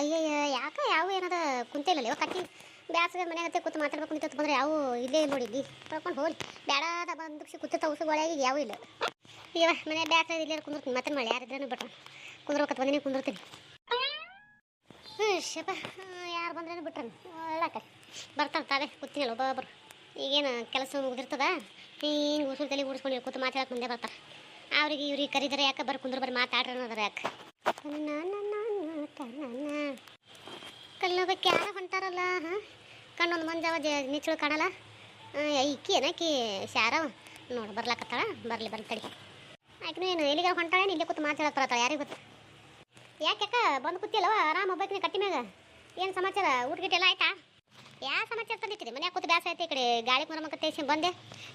ಅಯ್ಯಯ್ಯ, ಯಾಕ ಯಾವ ಏನದ ಕುಂತಿಲ್ಲ ಇವ ಕಟ್ಟಿ ಬ್ಯಾಸ್ಗೆ ಮನ್ಯಾಗ ಕೂತು ಮಾತಾಡ್ಬೇಕು ಅಂತ ಬಂದ್ರೆ ಯಾವ ಇಲ್ಲೇ ನೋಡಿ, ಇಲ್ಲಿ ಕರ್ಕೊಂಡು ಹೋಗಿ ಬೇಡಾದ ಬಂದು ಕೂತಿರ್ತಾವ ಈಗ ಯಾವ ಇಲ್ಲ. ಈಗ ಮನೆ ಬ್ಯಾಸ ಇಲ್ಲೇ ಕುಂದಿರ್ತೀನಿ ಮತ್ತೆ ಮಾಡಿ ಯಾರಿದ್ರೂ ಬಿಟ್ರೆ. ಕುಂದ್ರಬೇಕತ್ ಬಂದಿನಿ, ಕುಂದಿರ್ತೀನಿ. ಹ್ಞೂ ಶಪ, ಯಾರು ಬಂದ್ರೇನು ಬಿಟ್ರನು? ಒಳ್ಳೆ ಕಡೆ ಬರ್ತಾರೆ ತಾವೇ ಕೂತಿನಲ್ಲ ಒಬ್ಬೊಬ್ಬರು ಈಗೇನು ಕೆಲಸ ಮುಗಿದಿರ್ತದ? ಹಿಂಗೆ ಉಸುರು ತಲೆ ಉಡಿಸ್ಕೊಂಡು ಕೂತು ಮಾತಾಡಕ್ಕೆ ಮುಂದೆ ಬರ್ತಾರೆ. ಅವ್ರಿಗೆ ಇವ್ರಿಗೆ ಕರೀತಾರೆ ಯಾಕೆ ಬರ್ರಿ ಕುಂದ್ರ ಬರ್ರಿ ಮಾತಾಡ್ರಿ ಯಾಕ? ಯಾಕೆ ಕಲ್ಲೋಗಕ್ಕೆ ಯಾರ ಹೊಂಟಾರಲ್ಲ ಹಾಂ ಕಣ್ಣೊಂದು ಮಂಜಾವ ನಿಚ್ಚಳು ಕಾಣಲ್ಲ ಐಕಿ ಏನಕಿ ಶಾರವ ನೋಡಿ ಬರ್ಲಾಕತ್ತಾಳ ಬರಲಿ ಬರ್ಲಿ ತಡಿ ಆಯ್ತು ಏನು ಎಲ್ಲಿಗೆ ಹೊಂಟಾಳೆ ಇಲ್ಲೇ ಕೂತು ಮಾತಾಡಕ್ ಬರತ್ತಾಳ ಯಾರಿಗೆ ಗೊತ್ತು ಯಾಕೆ ಬಂದು. ಕೂತಿಯಲ್ಲವ ಆರಾಮ ಒಬ್ಬಾಕಿನ ಕಟ್ಟಿ ಮ್ಯಾಗ ಏನು ಸಮಾಚಾರ ಊಟ ಗಿಟ ಆಯ್ತಾ ಯಾವ ಸಮಾಚಾರ ತಂದಿಟ್ಟಿದೆ ಮನ್ಯಾಗ ಕೂತು ಬ್ಯಾಸ ಐತೆ ಈ ಕಡೆ ಗಾಳಿ ಮರಮಕ್ಕ ತೇಸಿ ಬಂದೆ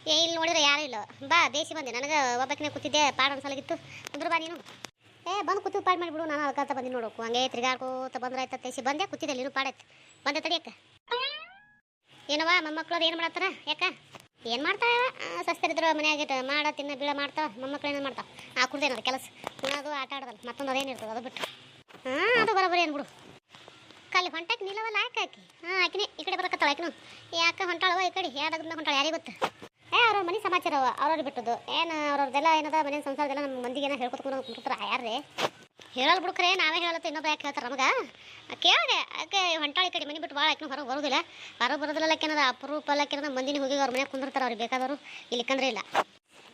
ಏ, ಇಲ್ಲಿ ನೋಡಿದ್ರೆ ಯಾರು ಇಲ್ಲ. ಬಾ ಬೇಸಿ ಬಂದೆ. ನನಗೆ ಒಬ್ಬಾಕಿನ ಕೂತಿದ್ದೆ. ಪಾಡ ಸಲಗಿತ್ತು ಕುಂದ್ರ ಬಾ ನೀನು. ಏ, ಬಂದು ಕೂತು ಪಾಡ್ ಮಾಡಿಬಿಡು, ನಾನು ಅಳ್ಕಂತ ಬಂದು ನೋಡೋಕು ಹಂಗೆ ತಿರ್ಗಾಡ್ಕೋತ ಬಂದ್ರೆ ಆಯ್ತು ತೇಸಿ ಬಂದೆ ಕೂತಿದ್ದಲ್ಲಿ ಇನ್ನೂ ಪಾಡೈತೆ. ಬಂದೆ ತಡಿಯಕ್ಕ ಏನವ ಮೊಮ್ಮಕ್ಳು ಅದು ಏನು ಮಾಡತ್ತಾರ ಯಾಕ? ಏನು ಮಾಡ್ತಾವ ಸಸ್ತರಿದ್ರು ಮನ್ಯಾಗ ಮಾಡ, ತಿನ್ನ, ಬೀಳ ಮಾಡ್ತಾವ ಮೊಮ್ಮಕ್ಳು ಏನು ಮಾಡ್ತಾವ? ಆ ಕುಡ್ದೇನದ ಕೆಲಸ. ಅದು ಆಟ ಆಡೋದಲ್ಲ, ಮತ್ತೊಂದು ಅದೇನಿರ್ತದೆ ಅದು ಬಿಟ್ಟು ಹಾಂ, ಅದು ಬರೋಬರಿ ಏನು ಬಿಡು. ಕಲ್ಲಿ ಹೊಂಟಕ್ಕೆ ನೀಲವಲ್ಲ ಯಾಕೆ ಹಾಕಿ ಹಾಂ, ಆಕಿನೇ, ಈ ಕಡೆ ಬರಕತ್ತಾವ ಆಕಿನು? ಯಾಕೆ ಹೊಂಟಾಳವ ಈ ಕಡೆ ಯಾವ್ದಾಗ್ನ ಹೊಂಟಾಳ, ಯಾರಿಗೆ ಗೊತ್ತು? ಏ, ಅವ್ರ ಮನೆ ಸಮಾಚಾರ ಅವ, ಅವ್ರವ್ರು ಬಿಟ್ಟದ್ದು. ಏನು ಅವ್ರದ್ದೆಲ್ಲ ಏನದ, ಮನೆ ಸಂಸಾರದೆಲ್ಲ ನಮ್ಮ ಮಂದಿಗೆ ಏನ ಹೇಳ್ಕೊತ ಕುಂತಿರ್ತಾರ ಯಾರೇ ಹೇಳಲ್ ಬಿಡ್ಕ್ರೆ, ನಾವೇ ಹೇಳತ್ತ, ಇನ್ನೊಬ್ಬ ಯಾಕೆ ಹೇಳ್ತಾರೆ ನಮಗೆ? ಕೇಳಿದೆ ಯಾಕೆ ಹೊಂಟಾಳಿ ಕಡೆ ಮನೆ ಬಿಟ್ಟು ಭಾಳ ಯಾಕೆ ಹೊರಗೆ ಬರೋದಿಲ್ಲ. ಹೊರಗೆ ಬರೋದಿಲ್ಲ ಏನದ, ಅಪರೂಪ ಅಲ್ಲಕ್ಕೇನದ ಮಂದಿನ ಹೋಗಿ ಅವ್ರ ಮನೆಗೆ ಕುಂದಿರ್ತಾರೆ ಅವ್ರಿಗೆ ಬೇಕಾದವರು, ಇಲ್ಲಿ ಕಂದ್ರೆ ಇಲ್ಲ.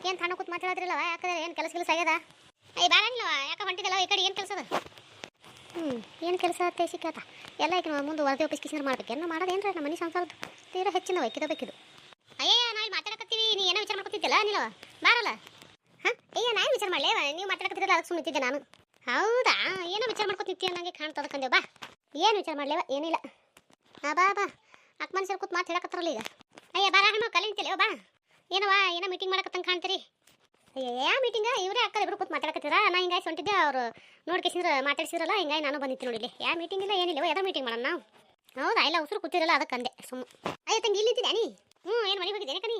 ಏನು ತಣ್ಣ ಕೂತ್ ಮಾತಾಡಿದ್ರಲ್ಲ ಯಾಕಂದ್ರೆ ಏನು ಕೆಲಸ ಕೆಲಸ ಆಗ್ಯದ? ಏ ಬಾರಲ್ಲ ಯಾಕೆ ಹೊಂಟಿದ್ದಲ್ಲ ಈ ಕಡೆ ಏನು ಕೆಲಸ ಅದ ಹ್ಞೂ ಏನು ಕೆಲಸ ಅತ್ತೆ, ಸಿಕ್ಕಾತ? ಎಲ್ಲ ಈಗ ಮುಂದೆ ವರದಿ ಆಫೀಸ್ ಕಿಸಿಂದ್ರ ಮಾಡ್ಬೇಕು. ಏನೋ ಮಾಡೋದೇನ್ರಿ ನಮ್ಮ ಮನೆ ಸಂಸಾರದ್ದು ತೀರಾ ಹೆಚ್ಚಿನ ವೈಕಿದ ಬೇಕಿದು ಅಯ್ಯ ನಾವು ಮಾತಾಡಕತ್ತೀವಿ ನೀ ಏನೋ ಮಾಡ್ಕೊತಿದ್ದಲ್ಲ ಬಾರಲ್ಲ. ಹಾಂ? ಅಯ್ಯ ನಾನು ವಿಚಾರ ಮಾಡಲೇ, ನೀವು ಮಾತಾಡಕತ್ತಿದ್ದಲ್ಲ ಅದಕ್ಕೆ ಸುಮ್ಮನಿದ್ದೆ ನಾನು. ಹೌದಾ? ಏನೋ ವಿಚಾರ ಮಾಡ್ಕೊತಿರ್ತೀಯ ನನಗೆ ಕಾಣ್ತದ ಕಂದೆ ಬಾ. ಏನು ವಿಚಾರ ಮಾಡಲೇವ ಏನಿಲ್ಲ. ಹಾಂ ಬಾ ಬಾ. ಅಕ್ಕ ಮನುಷ್ಯರು ಕೂತ್ ಮಾತು ಈಗ. ಅಯ್ಯ ಬಾರ ಹೆಣ್ಣು ಕಲಿಂತಿಲ್ಲ ಬಾ. ಏನವ ಏನೋ ಮೀಟಿಂಗ್ ಮಾಡಕತ್ತಂಗೆ ಕಾಣ್ತೀರಿ. ಯಾ ಮೀಟಿಂಗ ಇವರೇ ಅಕ್ಕ ಇಬ್ರು ಕೂತ್ ಮಾತಾಡಕತ್ತೀರ ನಾ ಹಿಂಗಾಗಿ ಹೊಂಟಿದ್ದೆ, ಅವರು ನೋಡ್ಕೇಸಿದ್ರ ಮಾತಾಡ್ಸಿರಲ್ಲ ಹಿಂಗಾಗಿ ನಾನು ಬಂದಿತ್ತು ನೋಡಿಲಿ ಯಾ ಮೀಟಿಂಗ್ ಇಲ್ಲ, ಏನಿಲ್ಲ ಯಾವ್ದೋ ಮೀಟಿಂಗ್ ಮಾಡೋಣ ನಾವು. ಹೌದಾ? ಇಲ್ಲ, ಉಸಿರು ಕೂತಿರಲ್ಲ ಅದಕ್ಕೆ ಅಂದೆ ಸುಮ್ಮ ಅಯ್ಯ, ತಂಗಿ ಇಲ್ಲಿ ಇದ್ದಿದ್ದೆ ನೀ? ಹ್ಞೂ ಏನು ಮನೆ ಹೋಗಿದ್ದೇನೆ ಕಣಿ?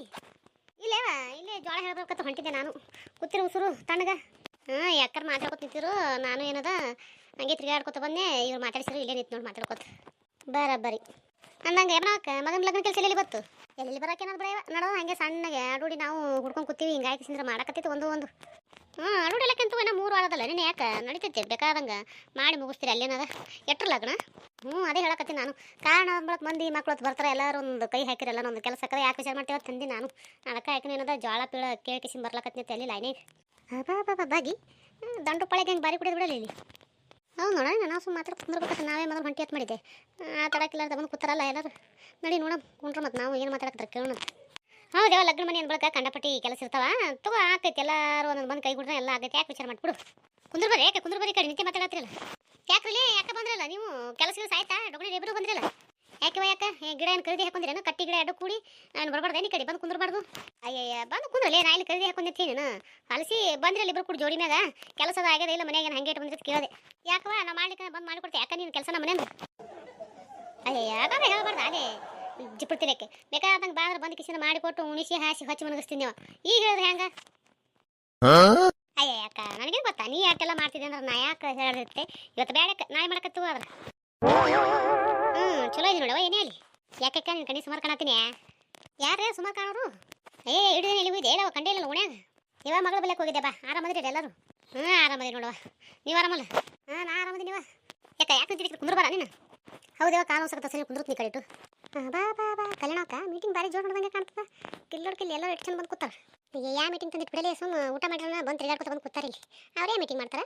ಇಲ್ಲೇವಾ? ಇಲ್ಲೇ ಜೋಳ ಹೇಳ್ಬೇಕಂತ ಹೊಂಟಿದ್ದೆ ನಾನು. ಕೂತಿರು ಉಸಿರು, ತಣ್ಣಗ. ಹಾಂ ಯಾಕರ್ ಮಾತಾಡ್ಕೊತ ನಿಂತಿರು ನಾನು ಏನದ, ಹಂಗೆ ತಿರುಗಾಡ್ಕೊತ ಬಂದೆ. ಇವ್ರು ಮಾತಾಡ್ಸಿರು ಇಲ್ಲೇ ನಿಂತು ನೋಡಿ ಮಾತಾಡ್ಕೊತ. ಬರಬ್ಬರಿ. ಅಂದಂಗೆ ಏನಕ್ಕ ಮಗನ ಲಗ್ನ ಕೆಲಸ ಎಲ್ಲಿ ಬತ್ತು ಎಲ್ಲಿ ಬರೋಕೆ ಏನಾದ್ರು ಬರೆಯವ ನೋಡೋ, ಹಂಗೆ ಸಣ್ಣಗೆ ಅಡೂಡಿ ನಾವು ಹುಡ್ಕೊಂಡು ಕೂತೀವಿ. ಹಿಂಗಾಗಿ ಸಿಂದ್ರೆ, ಮಾಡಕತ್ತಿತ್ತು ಒಂದು ಒಂದು. ಹ್ಞೂ ಅಡುಡಿ ಎಲ್ಲಕ್ಕಿಂತ ಮೂರು ವಾರದಲ್ಲ ನೀನು ಯಾಕೆ? ನಡೀತೈತೆ, ಬೇಕಾದಂಗೆ. ಮಾಡಿ ಮುಗಿಸ್ತೀರಿ, ಅಲ್ಲೇನದ? ಎಟ್ರ ಲಗ್ನ? ಹ್ಞೂ, ಅದೇ ಹೇಳಕತ್ತೀನಿ ನಾನು. ಕಾರಣ ಅಂದ್ಬಿಟ್ಟು ಮಂದಿ ಮಕ್ಳು ಬರ್ತಾರೆ, ಎಲ್ಲರೂ ಒಂದು ಕೈ ಹಾಕಿರಲ್ಲ ಒಂದು ಕೆಲಸ ಹಾಕದ ಯಾಕೆ ವಿಚಾರ ಮಾಡ್ತೀವಿ ತಂದಿ ನಾನು. ಅದಕ್ಕೆ ಯಾಕೆ ಏನದ ಜೋಳ ಪೀಳ ಕೇಳಿ ಕಿಸಿನ್ ತಲೆ ಲೈನಿಗೆ ಬಾ ಬಾ ಬಾ ಬಾಗಿ. ದಂಡು ಪಳೆಗೆ ಹೆಂಗೆ ಬಾರಿ ಕುಡಿಯೋದು ಬಿಡಲಿ ಇಲ್ಲಿ. ಹೌದು ನೋಡೋಣ ನಾವು ಸುಮ್ಮ ಮಾತ್ರ ಕುಂದ್ರಬೇಕಂತ ನಾವೇ ಮೊದಲು ಹೊಂಟಿ ಹತ್ತು ಮಾಡಿದ್ದೆ ಮಾತಾಡಕ್ಕಿಲ್ಲ ಬಂದು ಕೂತಾರಲ್ಲ ಎಲ್ಲರೂ. ನಡಿ ನೋಡಮ್, ಕುಂಡ್ರ ಮತ್ತು ನಾವು ಏನು ಮಾತಾಡಕತ್ತಾರೆ ಕೇಳೋಣ. ಹೌದು ಯಾವ ಲಗ್ನ ಮನೆ ಅನ್ಬಳಕ ಬಳಿಕ ಕಂಡಪಟ್ಟಿ ಕೆಲಸ ಇರ್ತಾವ. ತಗೋ ಆಕೈತಿ ಎಲ್ಲರೂ ಒಂದೊಂದು ಬಂದು ಕೈ ಕುಡ್ರೆ ಎಲ್ಲ ಆಗೈತೆ. ಯಾಕೆ ವಿಚಾರ ಮಾಡಿಬಿಡು. ಕುಂದ್ರ ಬರ್ರಿ ಯಾಕೆ ಕುಂದ್ರ ಬರ್ರಿ ಕಡೆ ನಿತ್ಯ ಮಾತಾಡತ್ತಿರಲ್ಲ. ಯಾಕ್ರಲ್ಲಿ ಯಾಕೆ ಬಂದ್ರಲ್ಲ ನೀವು? ಕೆಲಸ ಕೆಲಸ ಆಯ್ತಾ? ಡೊಗಣಿ ಇಬ್ಬರು ಬಂದ್ರಲ್ಲ? ಯಾಕೆ ಯಾಕ ಗಿಡ ಏನು ಖರೀದಿ ಹಾಕೊಂಡಿರೇನು ಕಟ್ಟಿ ಗಿಡ ಎರಡು ಕೂಡಿ ನಾನು ಬರಬಾರ್ದು ಏನಿ ಕಡೆ ಬಂದು ಕುಂದ್ರಬಾರ್ದು? ಅಯ್ಯಯ್ಯ, ಬಂದು ಕುಂದ್ರಲ್ಲ ನಾ ಇಲ್ಲಿ ಖರೀದಿ ಹಾಕೊಂಡಿರ್ತೀನಿ ನಾನು. ಅಲಸಿ ಬಂದ್ರಲ್ಲ ಇಬ್ಬರು ಕೂಡ ಜೋಡಿ ಮ್ಯಾಗ? ಕೆಲಸದ ಆಗ್ಯದ ಇಲ್ಲ, ಮನೆಯಾಗ ಹಂಗೆ ಇಟ್ಟು ಬಂದಿದ್ದು ಕೇಳಿದೆ. ಯಾಕವ ನಾ ಮಾಡ್ಲಿಕ್ಕೆ ಬಂದು ಮಾಡಿಕೊಡ್ತೆ. ಯಾಕೆ ನೀನು ಕೆಲಸ ನಮ್ಮ ಮನೆಯಿಂದ ಅಯ್ಯಯ್ಯ ಬಾಬಾ ಹೇಳ್ಬಾರ್ದು, ಅದೇ. ಜಿಪ್ಪಡ್ತಿರಕ್ಕೆ ಬೇಕಾದಂಗೆ ಬಾದ್ರೆ ಬಂದು ಕಿಸಿನ ಮಾಡಿಕೊಟ್ಟು ಉಣಿಸಿ, ಹಾಸಿ, ಹಚ್ಚಿ ಮನಗಿಸ್ತೀನಿ ನೀವು. ಈಗ ಹೇಳಿದ್ರೆ ಹೆಂಗ? ಅಯ್ಯ ಅಕ್ಕ ನನಗೇನು ಗೊತ್ತಾ? ನೀ ಯಾಕೆಲ್ಲ ಮಾಡ್ತಿದ್ದೆ ಅಂದ್ರೆ ನಾ ಯಾಕೆ ಹೇಳಿರುತ್ತೆ ಇವತ್ತು ಬೇಡ ನಾಳೆ ಮಾಡಕತ್ತು ಅದ್ರ ಹ್ಞೂ ಚಲೋ ಇದೆ ನೋಡವ ಏನೇ ಅಲ್ಲಿ. ಯಾಕೆ ನಿನ್ನ ಕಣ್ಣಿ ಸುಮಾರು ಕಾಣತ್ತೀನಿ? ಯಾರೇ ಸುಮಾರು ಕಾಣೋರು? ಏ, ಹಿಡಿದ ಎಲ್ಲಿ ಇದೆ ಹೇಳವ ಕಂಡೇ ಇಲ್ಲ ಉಣ್ಯಾಗ ಇವಾಗ ಮಗಳ ಬಲ್ಯಕ್ಕೆ ಹೋಗಿದ್ದೆ ಬಾ. ಆರಾಮದಿರಿ ಎಲ್ಲರೂ. ಹ್ಞೂ ಆರಾಮದಿ ನೋಡುವ. ನೀವು ಆರಾಮಲ್ಲ ಹಾಂ, ನಾ ಆರಾಮದಿ ನೀವ ಯಾಕೆ ಯಾಕೆ ನಿಂತಿರಿ ಕುಂದ್ರ ಬರ ನೀನು? ಹೌದೇವ ಕಾಲು ಸಕತ್ತ ಸರಿ ಕುಂದ್ರತ್ ನೀ ಕಡಿಟು ಬಾ ಬಾ ಬಾ. ಕಲ್ಯಾಣಕ್ಕ ಮೀಟಿಂಗ್ ಭಾರಿ ಜೋರು ನೋಡ್ದಂಗೆ ಕಾಣ್ತದ. ಕಿಲ್ಲೋಡ್ ಕಿಲ್ಲಿ ಎಲ್ಲರೂ ಎಷ್ಟು ಚೆಂದ ಬಂದು ಕೂತಾರ. ಯಾವ ಮೀಟಿಂಗ್ ತಂದಿಟ್ಟು ಬಿಡಲಿ, ಸುಮ್ಮ ಊಟ ಮಾಡಿರೋಣ ಬಂದು ತಿರುಗಾಡ್ಕೊತ ಬಂದು ಕೂತಾರ ಇಲ್ಲಿ. ಅವರೇ ಮೀಟಿಂಗ್ ಮಾಡ್ತಾರ?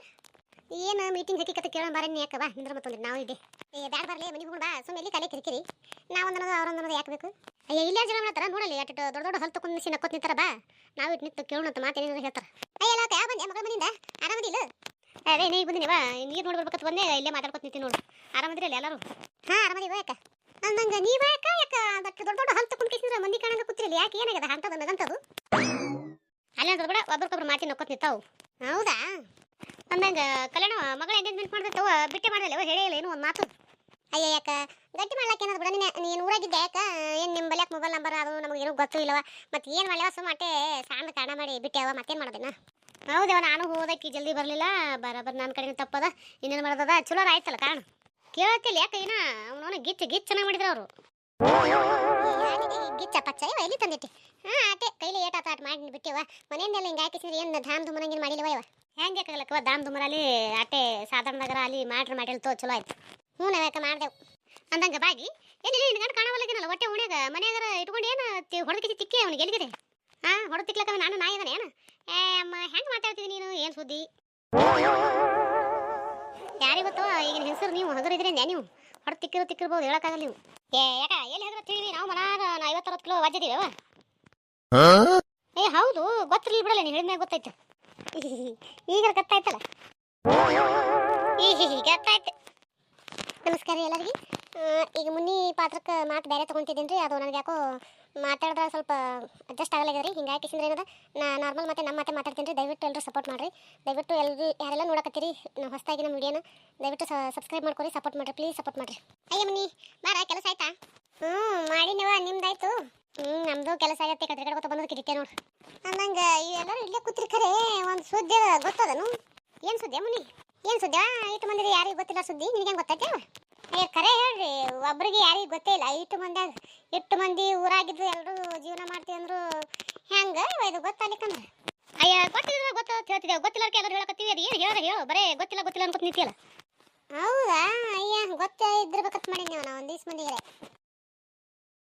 ಏನು ಮೀಟಿಂಗ್ ಹಕ್ಕಿಕತೆ ಕೇಳೋ ಬಾರಿ ಯಾಕೆ ಬಾ, ನಿಂದ್ರ ಮತ್ತೊಂದು ನಾವು ಇದೆ ಏ, ಬ್ಯಾಡ ಬರಲಿ ಮನೆ ಹೋಗೋಣ ಬಾ ಸುಮ್ಮನೆ ಇಲ್ಲಿ ಕಲೆ ಕಿರಿಕಿರಿ. ಅವ್ರ ಒಂದ ಯಾಕೆ ಬೇಕು? ಅಯ್ಯ, ಇಲ್ಲೇ ಜನ ಮಾಡ್ತಾರ? ನೋಡಲಿ ಅಟ್ಟು ದೊಡ್ಡ ದೊಡ್ಡ ಹೊಲ್ ತಗೊಂಡು ನಿಂತು ನಕ್ಕೋತ್ ನಿಂತಾರ, ಬಾ. ನಾವು ಇಟ್ಟು ನಿಂತು ಕೇಳೋಣ ಅಂತ ಮಾತೇನಿದ್ರೆ ಹೇಳ್ತಾರ. ಅಯ್ಯ ಎಲ್ಲ ಯಾವ ಬಂದೆ ಮಗಳ ಮನೆಯಿಂದ ಆರಾಮದಿಲ್ಲ ಅದೇ ನೀ ಬಂದಿನಿ, ಬಾ. ನೀರು ನೋಡಿ ಬಂದೆ, ಇಲ್ಲೇ ಮಾತಾಡ್ಕೊತ ನಿಂತೀನಿ ನೋಡು. ಆರಾಮದಿಲ್ಲ ಎಲ್ಲರೂ? ಹಾಂ ಆರಾಮದಿವ ಯಾಕೆ? ಅಂದಂಗೆ ನೀವು ಯಾಕೆ ಯಾಕೆ? ದೊಡ್ಡ ದೊಡ್ಡ ದೊಡ್ಡ ಹಲ್ ತಗೊಂಡು ಕೇಸಿದ್ರೆ ಮಂದಿ ಕಾಣಂಗೆ ಕೂತಿರಲಿ, ಯಾಕೆ ಏನಾಗಿದೆ ಅಂತದ ನಗಂತದು ಅಲ್ಲ ಅಂದ್ರೆ ಬಿಡ, ಒಬ್ರಿಗೊಬ್ರು ಮಾತಿ ನಕ್ಕೋತ್ ನಿಂತಾವು. ಹೌದಾ? ಅಂದಂಗ ಕಲ್ಯಾಣ ಮಗಳ ಎಂಗೇಜ್ಮೆಂಟ್ ಮಾಡ್ದತ್ತವ ಬಿಟ್ಟೆ ಮಾಡಲ್ಲ ಹೇಳೇ ಇಲ್ಲ ಏನು ಒಂದು ಮಾತು. ಅಯ್ಯ ಯಾಕ, ಗಟ್ಟಿ ಮಾಡ್ಲಕ್ಕೆ ಏನಾದ್ರು ಬಿಡ ನೀನು ನೀನು ಊರಾಗಿದ್ದೆ ಯಾಕ? ಏನು ನಿಮ್ಮ ಬಲ್ಯಾಕ ಮೊಬೈಲ್ ನಂಬರ್ ಅದು ನಮಗೆ ಏನೂ ಗೊತ್ತೂ ಇಲ್ಲವ ಮತ್ತೆ ಏನು ಮಾಡ್ಯವ ಮಾಟೆ ಸಣ್ಣ ಕಾಣ ಮಾಡಿ ಬಿಟ್ಟೆವ ಮತ್ತೇನು ಮಾಡೋದೇನ? ಹೌದವ ನಾನು ಹೋದಕ್ಕೆ ಜಲ್ದಿ ಬರಲಿಲ್ಲ. ಬರಬರ್ ನನ್ನ ಕಡೆನೂ ತಪ್ಪದ, ಇನ್ನೇನು ಮಾಡೋದದ? ಚಲೋ ಆಯ್ತಲ್ಲ ಕಾರಣ ಕೇಳತ್ತಿಲ್ಲ ಯಾಕೆ ಏನ ಅವನವನ ಗಿಚ್ಚ ಗಿಚ್ಚ ಚೆನ್ನಾಗಿ ಮಾಡಿದ್ರು ಅವರು. ಗಿಚ್ಚ ಎಲ್ಲಿ ತಂದಿಟ್ಟಿ? ಹಾ ಆಟೆ ಕೈಲಿ ಏಟ ಮಾಡಿ ಬಿಟ್ಟಿವ ಮನೆಯಿಂದೆಲ್ಲ ಹಿಂಗೆ ಏನು ಧಾಮ್ ಧುಮನಂಗಿನ ಇವ? ಹೆಂಗೆ ದಾಮ್ ಧಾಮ್ ಧುಮರಲ್ಲಿ ಆಟೆ ಸಾಧಾರಣದಾಗ ಅಲ್ಲಿ ಮಾಡ್ರಿ ತೋ ಚಲೋ ಆಯ್ತು. ಹ್ಞೂ ನಾವ್ಯಾಕ ಅಂದಂಗ ಬಾಗಿ ಎಲ್ಲಿ ನಿನ್ನ ಗಂಡ ಕಾಣವಲ್ಲಗಿನಲ್ಲ ಹೊಟ್ಟೆ ಉಣ್ಯಾಗ ಮನ್ಯಾಗಾರ ಇಟ್ಕೊಂಡು ಏನು ಹೊಡೆದಕ್ಕೆ ತಿಕ್ಕಿ ಅವನಿಗೆ ಎಲ್ಲಿಗಿದೆ ಹಾ, ಹೊಡೆದು ತಿಕ್ಲಕ್ಕ ನಾನು ನಾ ಏನು? ಏ, ಅಮ್ಮ, ಹೆಂಗೆ ಮಾತಾಡ್ತಿದ್ದಿ ನೀನು? ಏನು ಸುದ್ದಿ? ಯಾರಿಗೆ ಗೊತ್ತವ? ಈಗಿನ ಹೆಸರು ನೀವು ಹಗರಿದ್ರೆ ನೀವು? ಹೊಡೆದು ತಿಕ್ಕಿರೋ ತಿಕ್ಕಿರ್ಬೋದು ಹೇಳಕ್ಕಾಗಲ್ಲ ನೀವು. ಏ ಯಾಕ ಎಲ್ಲಿ ಹಗರ ತಿಳಿವಿ ನಾವು ಮನಾರ ನಾ ಐವತ್ತರವತ್ತು ಕಿಲೋ ವಾಜಿದೀವಿ ಏ ಹೌದು ಗೊತ್ತಿರಲಿ ಬಿಡಲ್ಲ ನೀನು ಹೇಳಿದ್ಮೇಲೆ ಗೊತ್ತಾಯ್ತು. ಈಗ ಗೊತ್ತಾಯ್ತಲ್ಲ. ಈ ಗೊತ್ತಾಯ್ತು. ನಮಸ್ಕಾರ ಎಲ್ಲರಿಗೂ. ಈಗ ಮುನ್ನಿ ಪಾತ್ರಕ್ಕೆ ಮಾತು ಬೇರೆ ತೊಗೊಂತಿದ್ದೀನಿ ರೀ ಅದು ನನಗೆ ಯಾಕೋ ಮಾತಾಡಿದ್ರೆ ಸ್ವಲ್ಪ ಅಡ್ಜಸ್ಟ್ ಆಗಲಾಗ್ಯದ ರೀ ಹಿಂಗಾಗಿ ಕಿಸಿಂದ್ರೆ ಏನದ, ನಾ ನಾರ್ಮಲ್ ಮತ್ತೆ ನಮ್ಮ ಮತ್ತೆ ಮಾತಾಡ್ತೀನಿ ರೀ ದಯವಿಟ್ಟು ಎಲ್ಲರೂ ಸಪೋರ್ಟ್ ಮಾಡಿರಿ. ದಯವಿಟ್ಟು ಎಲ್ಲರೂ ಯಾರೆಲ್ಲ ನೋಡಕತ್ತೀರಿ ನಾವು ಹೊಸದಾಗಿ ನಮ್ಮ ವಿಡಿಯೋನ, ದಯವಿಟ್ಟು ಸಬ್ಸ್ಕ್ರೈಬ್ ಮಾಡ್ಕೊರಿ ಸಪೋರ್ಟ್ ಮಾಡಿರಿ ಪ್ಲೀಸ್ ಸಪೋರ್ಟ್ ಮಾಡಿರಿ. ಅಯ್ಯ ಮುನ್ನಿ, ಬಾರ, ಕೆಲಸ ಆಯ್ತಾ? ಹ್ಞೂ ಮಾಡಿನವ, ನಿಮ್ದಾಯ್ತು? ಹ್ಞೂ ನಮ್ಮದು ಕೆಲಸ ಆಗತ್ತೆ ಕಡೆ ಕಡೆ ಬಂದು ಕಿರಿಕೆ ನೋಡ್ರಿ ಅಂದಂಗೆ ಇವೆಲ್ಲರೂ ಇಲ್ಲೇ ಕೂತಿರ್ಕರೆ ಒಂದು ಸುದ್ದಿ ಗೊತ್ತದನು? ಏನು ಸುದ್ದಿ ಮುನಿ ಏನು ಸುದ್ದಿ? ಇಟ್ಟು ಮಂದಿ ಯಾರಿಗೆ ಗೊತ್ತಿಲ್ಲ ಸುದ್ದಿ, ನಿನಗೆ ಗೊತ್ತೈತೆ ಏ ಖರೆ ಹೇಳ್ರಿ ಒಬ್ರಿಗೆ ಯಾರಿಗೆ ಗೊತ್ತೇ ಇಲ್ಲ. ಇಟ್ಟು ಮಂದಿ ಇಟ್ಟು ಮಂದಿ ಊರಾಗಿದ್ದು ಎಲ್ಲರೂ ಜೀವನ ಮಾಡ್ತೀವಿ ಅಂದ್ರು ಹೆಂಗ? ಇದು ಗೊತ್ತಾಗ್ಲಿಕ್ಕಂದ್ರೆ. ಅಯ್ಯ ಗೊತ್ತಿಲ್ಲ ಗೊತ್ತ ಹೇಳ್ತಿದ್ದೇವೆ ಗೊತ್ತಿಲ್ಲ ಎಲ್ಲರೂ ಹೇಳಕತ್ತೀವಿ? ಅದು ಏನು ಹೇಳ ಹೇಳು ಬರೇ ಗೊತ್ತಿಲ್ಲ ಗೊತ್ತಿಲ್ಲ ಅನ್ಕೊತ ನಿಂತಿಯಲ್ಲ. ಹೌದಾ? ಅಯ್ಯ ಗೊತ್ತೇ ಇದ್ದಿರ್ಬೇಕಂತ ಮಾಡಿ ನೀವು ಒಂದು ದಿವ್ಸ ಮಂದಿಗೆ.